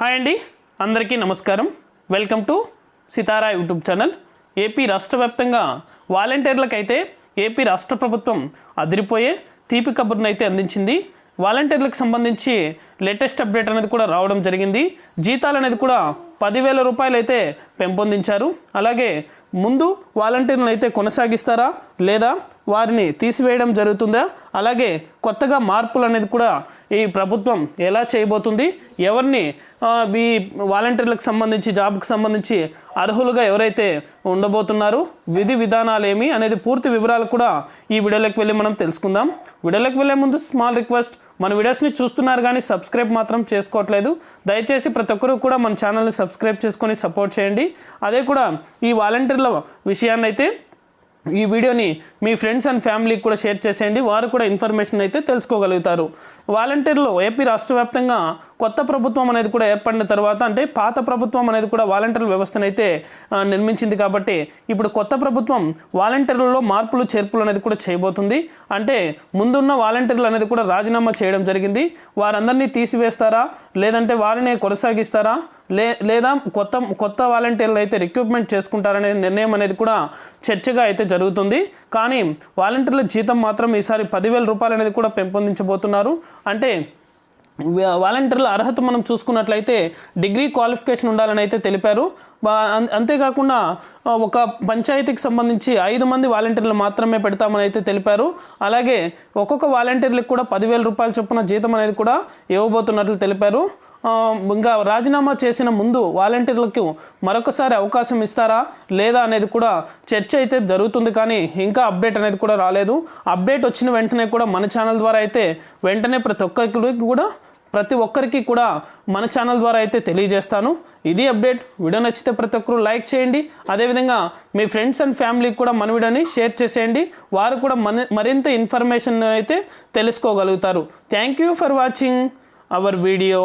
Hi అండి. అందరికీ నమస్కారం. Welcome to Sitara YouTube channel. AP రాష్ట్ర వ్యాప్తంగా వాలంటీర్లకైతే ఏపీ రాష్ట్ర ప్రభుత్వం అదిరిపోయే తీపి కబుర్ను అయితే అందించింది. వాలంటీర్లకు సంబంధించి లేటెస్ట్ అప్డేట్ అనేది కూడా రావడం జరిగింది. జీతాలు అనేది కూడా పదివేల రూపాయలు అయితే పెంపొందించారు. అలాగే ముందు వాలంటీర్లను అయితే కొనసాగిస్తారా? లేదా వారిని తీసివేయడం జరుగుతుందా? అలాగే కొత్తగా మార్పులు అనేది కూడా ఈ ప్రభుత్వం ఎలా చేయబోతుంది? ఎవరిని ఈ వాలంటీర్లకు సంబంధించి జాబ్కు సంబంధించి అర్హులుగా ఎవరైతే ఉండబోతున్నారు? విధి విధానాలు ఏమి అనేది పూర్తి వివరాలు కూడా ఈ వీడియోలోకి వెళ్ళి మనం తెలుసుకుందాం. వీడియోలోకి వెళ్ళే ముందు స్మాల్ రిక్వెస్ట్ మన వీడియోస్ని చూస్తున్నారు కానీ సబ్స్క్రైబ్ మాత్రం చేసుకోవట్లేదు. దయచేసి ప్రతి ఒక్కరూ కూడా మన ఛానల్ని సబ్స్క్రైబ్ చేసుకొని సపోర్ట్ చేయండి. అదే కూడా ఈ వాలంటీర్ల విషయాన్నైతే ఈ వీడియోని మీ ఫ్రెండ్స్ అండ్ ఫ్యామిలీకి కూడా షేర్ చేసేయండి. వారు కూడా ఇన్ఫర్మేషన్ అయితే తెలుసుకోగలుగుతారు. వాలంటీర్లో ఏపీ రాష్ట్ర వ్యాప్తంగా కొత్త ప్రభుత్వం అనేది కూడా ఏర్పడిన తర్వాత అంటే పాత ప్రభుత్వం అనేది కూడా వాలంటీర్ల వ్యవస్థను అయితే నిర్మించింది కాబట్టి ఇప్పుడు కొత్త ప్రభుత్వం వాలంటీర్లలో మార్పులు చేర్పులు అనేది కూడా చేయబోతుంది. అంటే ముందున్న వాలంటీర్లు అనేది కూడా రాజీనామా చేయడం జరిగింది. వారందరినీ తీసివేస్తారా? లేదంటే వారిని కొనసాగిస్తారా? లే లేదా కొత్త కొత్త వాలంటీర్లు అయితే రిక్రూట్మెంట్ చేసుకుంటారనే నిర్ణయం అనేది కూడా చర్చగా అయితే జరుగుతుంది. కానీ వాలంటీర్ల జీతం మాత్రం ఈసారి పదివేల రూపాయలు అనేది కూడా పెంపొందించబోతున్నారు. అంటే వాలంటీర్ల అర్హత మనం చూసుకున్నట్లయితే డిగ్రీ క్వాలిఫికేషన్ ఉండాలని అయితే తెలిపారు. అంతేకాకుండా ఒక పంచాయతీకి సంబంధించి ఐదు మంది వాలంటీర్లు మాత్రమే పెడతామని అయితే తెలిపారు. అలాగే ఒక్కొక్క వాలంటీర్లకు కూడా పదివేల రూపాయల చొప్పున జీతం అనేది కూడా ఇవ్వబోతున్నట్లు తెలిపారు. ఇంకా రాజీనామా చేసిన ముందు వాలంటీర్లకు మరొకసారి అవకాశం ఇస్తారా లేదా అనేది కూడా చర్చ అయితే జరుగుతుంది కానీ ఇంకా అప్డేట్ అనేది కూడా రాలేదు. అప్డేట్ వచ్చిన వెంటనే కూడా మన ఛానల్ ద్వారా అయితే వెంటనే ప్రతి ఒక్కరికి కూడా ప్రతి ఒక్కరికి కూడా మన ఛానల్ ద్వారా అయితే తెలియజేస్తాను. ఇది అప్డేట్. వీడియో నచ్చితే ప్రతి ఒక్కరు లైక్ చేయండి. అదేవిధంగా మీ ఫ్రెండ్స్ అండ్ ఫ్యామిలీకి కూడా మన వీడియోని షేర్ చేసేయండి. వారు కూడా మన మరింత ఇన్ఫర్మేషన్ అయితే తెలుసుకోగలుగుతారు. Thank you for watching our video.